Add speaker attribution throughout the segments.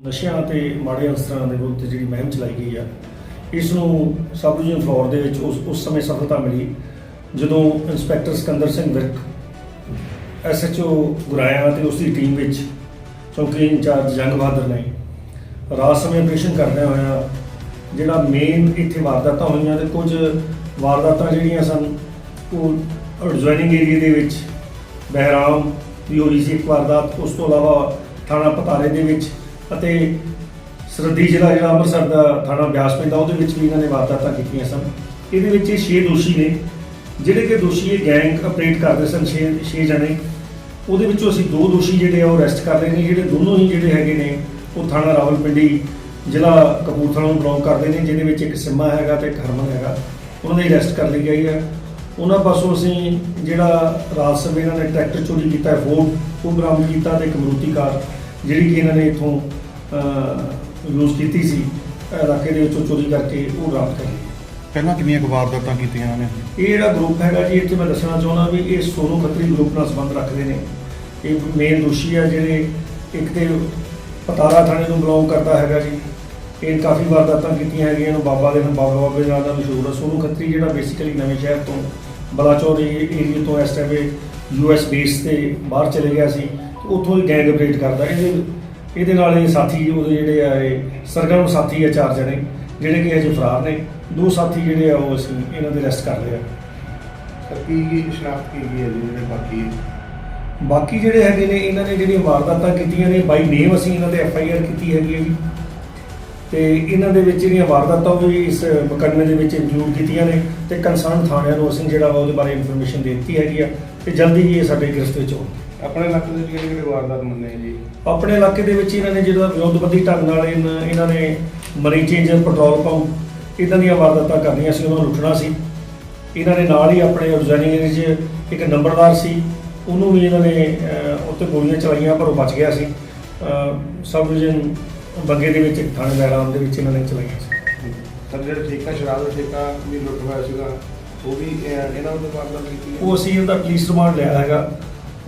Speaker 1: ਨਸ਼ਿਆਂ ਤੇ ਮਾੜੇ ਅਨਸਰਾਂ ਦੇ ਵਿਰੁੱਧ ਜਿਹੜੀ ਮੁਹਿੰਮ ਚਲਾਈ ਗਈ ਆ ਇਸ ਨੂੰ ਸਬ ਡਿਵੀਜ਼ਨ ਫਲੋਰ ਦੇ ਵਿੱਚ ਉਸ ਉਸ ਸਮੇਂ ਸਫਲਤਾ ਮਿਲੀ, ਜਦੋਂ ਇੰਸਪੈਕਟਰ ਸਿਕੰਦਰ ਸਿੰਘ ਵਿਰਕ ਐਸਐਚਓ ਗੁਰਾਇਆ ਤੇ ਉਸ ਦੀ ਟੀਮ ਵਿੱਚ ਚੌਂਕੀ ਇੰਚਾਰਜ ਜੰਗ ਬਹਾਦਰ ਨੇ ਰਾਤ ਸਮੇਂ ਆਪਰੇਸ਼ਨ ਕਰਦਿਆਂ ਹੋਇਆ ਜਿਹੜਾ ਮੇਨ ਇੱਥੇ ਵਾਰਦਾਤਾਂ ਹੋਈਆਂ ਤੇ ਕੁਝ ਵਾਰਦਾਤਾਂ ਜਿਹੜੀਆਂ ਸਨ, ਉਹ ਐਡਜੋਇਨਿੰਗ ਏਰੀਆ ਦੇ ਵਿੱਚ ਬਹਿਰਾਮ, ਵੀ ਹੋਈ ਸੀ ਇੱਕ ਵਾਰਦਾਤ, ਉਸ ਤੋਂ ਇਲਾਵਾ ਥਾਣਾ ਪਤਾਰੇ ਦੇ ਵਿੱਚ ਅਤੇ ਸਰਦੀ ਜ਼ਿਲ੍ਹਾ ਜਿਹੜਾ ਅੰਮ੍ਰਿਤਸਰ ਦਾ ਥਾਣਾ ਬਿਆਸ ਪਿੰਡ ਆ ਉਹਦੇ ਵਿੱਚ ਵੀ ਇਹਨਾਂ ਨੇ ਵਾਰਦਾਤਾਂ ਕੀਤੀਆਂ ਸਨ। ਇਹਦੇ ਵਿੱਚ ਇਹ 6 ਦੋਸ਼ੀ ਨੇ, ਜਿਹੜੇ ਕਿ ਦੋਸ਼ੀ ਇਹ ਗੈਂਗ ਆਪਰੇਟ ਕਰਦੇ ਸਨ 6 6 ਜਣੇ। ਉਹਦੇ ਵਿੱਚੋਂ ਅਸੀਂ ਦੋ ਦੋਸ਼ੀ ਜਿਹੜੇ ਆ, ਉਹ ਅਰੈਸਟ ਕਰ ਲਏ ਨੇ। ਜਿਹੜੇ ਦੋਨੋਂ ਹੀ ਜਿਹੜੇ ਹੈਗੇ ਨੇ, ਉਹ ਥਾਣਾ ਰਾਵਲਪਿੰਡੀ ਜ਼ਿਲ੍ਹਾ ਕਪੂਰਥਲਾ ਨੂੰ ਬਿਲੋਂਗ ਕਰਦੇ ਨੇ, ਜਿਹਦੇ ਵਿੱਚ ਇੱਕ ਸਿੰਮਾ ਹੈਗਾ ਤੇ ਇੱਕ ਹਰਮਨ ਹੈਗਾ। ਉਹਨਾਂ ਦੀ ਅਰੈਸਟ ਕਰ ਲਈ ਗਈ ਹੈ। ਉਹਨਾਂ ਪਾਸੋਂ ਅਸੀਂ ਜਿਹੜਾ ਰਾਤ ਸਮੇਂ ਇਹਨਾਂ ਨੇ ਟਰੈਕਟਰ ਚੋਰੀ ਕੀਤਾ ਹੈ ਫੋਰਡ ਉਹ ਬਰਾਮਦ ਕੀਤਾ ਤੇ ਇੱਕ ਮਰੂਤੀ ਕਾਰ, ਜਿਹੜੀ ਕਿ ਇਹਨਾਂ ਨੇ ਇਥੋਂ ਯੂਜ਼ ਕੀਤੀ ਸੀ ਇਲਾਕੇ ਦੇ ਵਿੱਚੋਂ ਚੋਰੀ ਕਰਕੇ ਉਹ ਬਰਾਮਦ ਕਰ
Speaker 2: ਪਹਿਲਾਂ ਕਿੰਨੀਆਂ ਕੁ ਵਾਰਦਾਤਾਂ ਕੀਤੀਆਂ ਨੇ?
Speaker 1: ਇਹ ਜਿਹੜਾ ਗਰੁੱਪ ਹੈਗਾ ਜੀ ਇੱਥੇ ਮੈਂ ਦੱਸਣਾ ਚਾਹੁੰਦਾ ਵੀ ਇਹ ਸੋਨੂ ਖੱਤਰੀ ਗਰੁੱਪ ਨਾਲ ਸੰਬੰਧ ਰੱਖਦੇ ਨੇ। ਇਹ ਮੇਨ ਦੋਸ਼ੀ ਆ ਜਿਹੜੇ ਇੱਕ ਤੇ ਪਤਾਰਾ ਥਾਣੇ ਨੂੰ ਬਿਲੋਂਗ ਕਰਦਾ ਹੈਗਾ ਜੀ। ਇਹ ਕਾਫੀ ਵਾਰਦਾਤਾਂ ਕੀਤੀਆਂ ਹੈਗੀਆਂ ਇਹਨੂੰ ਬਾਬਾ ਦੇ ਨਾਮ ਬਾਬਾ ਬਾਬੇ ਦੇ ਨਾਂ ਦਾ ਮਸ਼ਹੂਰ ਹੈ ਸੋਨੂ ਖੱਤਰੀ ਜਿਹੜਾ ਬੇਸਿਕਲੀ ਨਵੇਂ ਸ਼ਹਿਰ ਤੋਂ ਬਲਾਚੌਰ ਏਰੀਆ ਤੋਂ ਇਸ ਟਾਈਮ ਯੂਐਸ ਬੇਸ ਤੇ ਬਾਹਰ ਚਲੇ ਗਿਆ ਸੀ। ਉੱਥੋਂ ਹੀ ਗੈਂਗ ਆਪਰੇਟ ਕਰਦਾ। ਇਹਦੇ ਇਹਦੇ ਨਾਲ ਇਹ ਸਾਥੀ ਉਹਦੇ ਜਿਹੜੇ ਆ ਇਹ ਸਰਗਰਮ ਸਾਥੀ ਆ ਚਾਰ ਜਣੇ ਜਿਹੜੇ ਕਿ ਹਜੇ ਫਰਾਰ ਨੇ। ਦੋ ਸਾਥੀ ਜਿਹੜੇ ਆ ਉਹ ਅਸੀਂ ਇਹਨਾਂ ਦੇ ਅਰੈਸਟ ਕਰ ਲਏ ਆ
Speaker 3: ਸਰ ਕੀ ਕੀ ਸ਼ਨਾਖਤ ਕੀ ਗਈ ਹੈ ਜੀ ਜਿਹੜੇ ਬਾਕੀ
Speaker 1: ਬਾਕੀ ਜਿਹੜੇ ਹੈਗੇ ਨੇ ਇਹਨਾਂ ਨੇ ਜਿਹੜੀਆਂ ਵਾਰਦਾਤਾਂ ਕੀਤੀਆਂ ਨੇ ਬਾਈ ਨੇਮ ਅਸੀਂ ਇਹਨਾਂ ਤੇ ਐਫ ਆਈ ਆਰ ਕੀਤੀ ਹੈਗੀ ਹੈ ਜੀ। ਤੇ ਇਹਨਾਂ ਦੇ ਵਿੱਚ ਜਿਹੜੀਆਂ ਵਾਰਦਾਤਾਂ ਉਹ ਵੀ ਇਸ ਮੁਕੱਦਮੇ ਦੇ ਵਿੱਚ ਇਨਕਲੂਡ ਕੀਤੀਆਂ ਨੇ ਤੇ ਕੰਸਰਨ ਥਾਣਿਆਂ ਨੂੰ ਅਸੀਂ ਜਿਹੜਾ ਵਾ ਉਹਦੇ ਬਾਰੇ ਇਨਫੋਰਮੇਸ਼ਨ ਦੇ ਦਿੱਤੀ ਹੈਗੀ ਆ ਤੇ ਜਲਦੀ ਹੀ ਇਹ ਸਾਡੇ ਗ੍ਰਿਫਤ ਵਿੱਚ ਹੋਣਗੇ
Speaker 3: ਆਪਣੇ ਇਲਾਕੇ ਦੇ ਵਿੱਚ ਕਿਹੜੇ ਕਿਹੜੇ ਵਾਰਦਾਤ ਮੰਨੇ ਜੀ?
Speaker 1: ਆਪਣੇ ਇਲਾਕੇ ਦੇ ਵਿੱਚ ਇਹਨਾਂ ਨੇ ਜਿਹੜਾ ਵਿਰੋਧਬੰਦੀ ਢੰਗ ਨਾਲ ਇਹਨਾਂ ਇਹਨਾਂ ਨੇ ਮਨੀ ਚੇਂਜਰ ਪੈਟਰੋਲ ਪੰਪ ਇਦਾਂ ਦੀਆਂ ਵਾਰਦਾਤਾਂ ਕਰਨੀਆਂ ਸੀ ਉਹਨਾਂ ਨੂੰ ਲੁੱਟਣਾ ਸੀ। ਇਹਨਾਂ ਨੇ ਨਾਲ ਹੀ ਆਪਣੇ ਰੋਜ਼ਾਨੀ ਏਰੀਏ 'ਚ ਇੱਕ ਨੰਬਰਦਾਰ ਸੀ ਉਹਨੂੰ ਵੀ ਇਹਨਾਂ ਨੇ ਅਹ, ਉੱਤੇ ਗੋਲੀਆਂ ਚਲਾਈਆਂ ਪਰ ਉਹ ਬਚ ਗਿਆ ਸੀ। ਸਬ ਡਿਵੀਜ਼ਨ ਬੰਗੇ ਦੇ ਵਿੱਚ ਥਾਣੇ ਬਹਿਰਾਮ ਦੇ ਵਿੱਚ ਇਹਨਾਂ ਨੇ ਚਲਾਈਆਂ ਸੀ।
Speaker 3: ਸਰ ਜਿਹੜਾ ਠੇਕਾ ਸ਼ਰਾਬ ਦਾ ਠੇਕਾ ਵੀ ਲੁੱਟ ਹੋਇਆ ਸੀਗਾ ਉਹ ਵੀ ਇਹਨਾਂ ਵੱਲੋਂ ਵਾਰਦਾਤ ਕੀਤੀ ਹੈ?
Speaker 1: ਉਹ ਅਸੀਂ ਇਹਦਾ ਪੁਲਿਸ ਰਿਮਾਂਡ ਲਿਆ ਹੈਗਾ।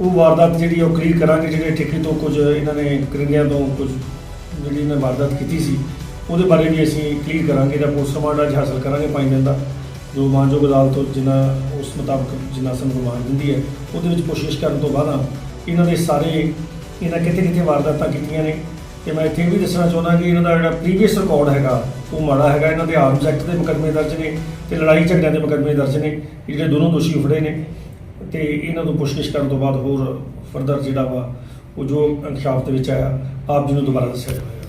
Speaker 1: ਉਹ ਵਾਰਦਾਤ ਜਿਹੜੀ ਉਹ ਕਲੀਅਰ ਕਰਾਂਗੇ ਜਿਹੜੇ ਠੇਕੇ ਤੋਂ ਕੁਝ ਇਹਨਾਂ ਨੇ ਕਰਿੰਦਿਆਂ ਤੋਂ ਕੁਝ ਜਿਹੜੀ ਇਹਨਾਂ ਨੇ ਵਾਰਦਾਤ ਕੀਤੀ ਸੀ ਉਹਦੇ ਬਾਰੇ ਵੀ ਅਸੀਂ ਕਲੀਅਰ ਕਰਾਂਗੇ। ਇਹਦਾ ਰਿਮਾਂਡ ਅੱਜ ਹਾਸਲ ਕਰਾਂਗੇ ਪੰਜ ਦਿਨ ਦਾ। ਜੋ ਮਾਨਯੋਗ ਅਦਾਲਤ ਤੋਂ ਜਿੰਨਾ ਉਸ ਮੁਤਾਬਕ ਜਿੰਨਾ ਸਾਨੂੰ ਰਿਮਾਂਡ ਦਿੰਦੀ ਹੈ ਉਹਦੇ ਵਿੱਚ ਕੋਸ਼ਿਸ਼ ਕਰਨ ਤੋਂ ਬਾਅਦ ਇਹਨਾਂ ਦੇ ਸਾਰੇ ਇਹਨਾਂ ਕਿਤੇ ਕਿਤੇ ਵਾਰਦਾਤਾਂ ਕੀਤੀਆਂ ਨੇ ਤੇ ਮੈਂ ਇੱਥੇ ਇਹ ਵੀ ਦੱਸਣਾ ਚਾਹੁੰਦਾ ਕਿ ਇਹਨਾਂ ਦਾ ਜਿਹੜਾ ਪ੍ਰੀਵੀਅਸ ਰਿਕਾਰਡ ਹੈਗਾ, ਉਹ ਮਾੜਾ ਹੈਗਾ। ਇਹਨਾਂ ਦੇ ਆਰਮਸ ਐਕਟ ਦੇ ਮੁਕੱਦਮੇ ਦਰਜ ਨੇ ਤੇ ਲੜਾਈ ਝਗੜਿਆਂ ਦੇ ਮੁਕੱਦਮੇ ਦਰਜ ਨੇ ਜਿਹੜੇ ਦੋਨੋਂ ਦੋਸ਼ੀ ਫੜੇ ਨੇ। ਤੇ ਇਹਨਾਂ ਤੋਂ ਪੁੱਛਗਿੱਛ ਕਰਨ ਤੋਂ ਬਾਅਦ ਹੋਰ ਫਰਦਰ ਜਿਹੜਾ ਵਾ, ਉਹ ਜੋ ਇਨਸ਼ਾਫ ਦੇ ਵਿੱਚ ਆਇਆ, ਆਪ ਜੀ ਨੂੰ ਦੁਬਾਰਾ ਦੱਸਿਆ ਜਾਵੇਗਾ